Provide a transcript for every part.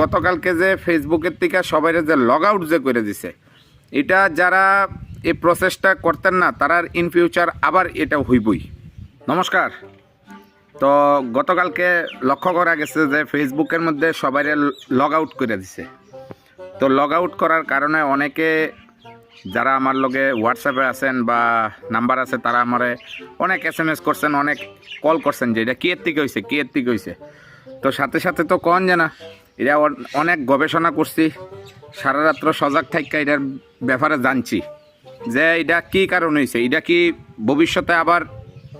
গতকালকে যে ফেসবুকের থেকে সবাই যে লগ আউট যে করে দিছে, এটা যারা এই প্রসেসটা করতেন না তারার ইন ফিউচার আবার এটা হইবই। নমস্কার। তো গতকালকে লক্ষ্য করা গেছে যে ফেসবুকের মধ্যে সবাই লগ আউট করে দিছে। তো লগ আউট করার কারণে অনেকে যারা আমার লগে হোয়াটসঅ্যাপে আছেন বা নাম্বার আছে, তারা আমারে অনেক এস এম এস করছেন, অনেক কল করছেন যে এটা কি এর থেকে হয়েছে কি এর থেকে হয়েছে তো সাথে সাথে তো কন জানা এটা অন- অনেক গবেষণা করছি, সারা রাত্র সজাগ থাকা এটার ব্যাপারে জানছি, যে এটা কি কারণ হয়েছে এটা কি ভবিষ্যতে আবার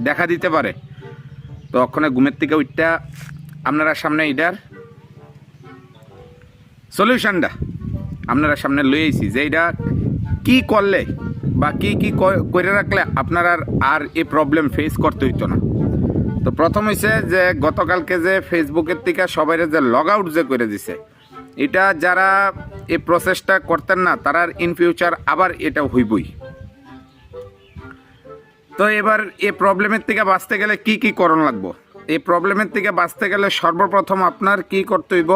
দেখা দিতে পারে? তো ওখানে ঘুমের থেকে উঠটা আপনারা সামনে এটার সলিউশনটা আপনারা সামনে আইছি, যে এটা কী করলে বা কী কী করে রাখলে আপনার আর এই প্রবলেম ফেস করতে হইতো না। তো প্রথম হয়েছে যে গতকালকে যে ফেসবুকের থেকে সবাই যে লগ আউট যে করে দিছে, এটা যারা এই প্রসেসটা করতেন না তারার ইন ফিউচার আবার এটা হইবই। তো এবার এই প্রবলেমের থেকে বাঁচতে গেলে কি কি করণ লাগবো? এই প্রবলেমের থেকে বাঁচতে গেলে সর্বপ্রথম আপনার কি করতে হইব?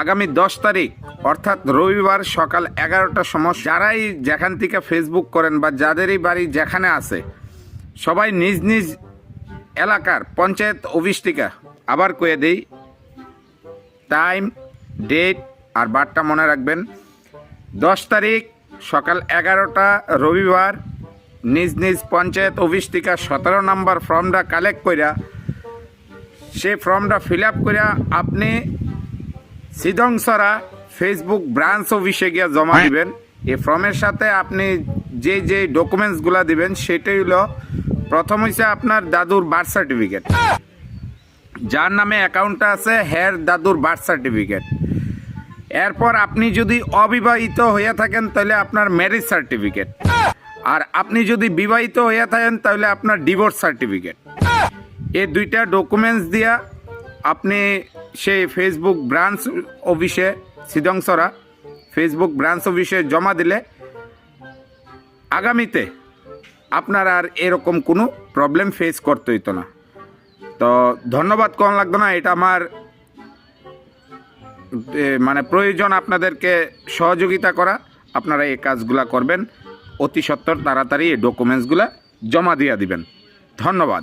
আগামী দশ তারিখ, অর্থাৎ রবিবার সকাল এগারোটার সময় যারাই যেখান থেকে ফেসবুক করেন বা যাদেরই বাড়ি যেখানে আছে, সবাই নিজ নিজ এলাকার পঞ্চায়েত অফিস থেকে আবার কয়ে দেই টাইম ডেট আর বারটা মনে রাখবেন। দশ তারিখ সকাল এগারোটা রবিবার নিজ নিজ পঞ্চায়েত অফিস থেকে সতেরো নম্বর ফর্মটা কালেক্ট করিয়া সেই ফর্মটা ফিল আপ করিয়া আপনি সিদংসরা ফেসবুক ব্রাঞ্চ অফিসে গিয়ে জমা দিবেন। এই ফর্মের সাথে আপনি যে যে ডকুমেন্টসগুলো দিবেন সেটাই হলো প্রথম হইছে আপনার দাদুর বার্থ সার্টিফিকেট যার নামে অ্যাকাউন্টটা আছে, হের দাদুর বার্থ সার্টিফিকেট এরপর আপনি যদি অবিবাহিত হয়ে থাকেন, তাহলে আপনার ম্যারেজ সার্টিফিকেট আর আপনি যদি বিবাহিত হয়ে থাকেন, তাহলে আপনার ডিভোর্স সার্টিফিকেট এই দুইটা ডকুমেন্টস দিয়া আপনি সেই ফেসবুক ব্রাঞ্চ অফিসে সিদংসরা ফেসবুক ব্রাঞ্চ অফিসে জমা দিলে আগামীতে আপনার আর এরকম কোনো প্রবলেম ফেস করতে হইতো না। তো ধন্যবাদ কম লাগতো না, এটা আমার মানে প্রয়োজন আপনাদেরকে সহযোগিতা করা। আপনারা এই কাজগুলা করবেন, অতি সত্বর তাড়াতাড়ি এই ডকুমেন্টসগুলা জমা দিয়ে দিবেন। ধন্যবাদ।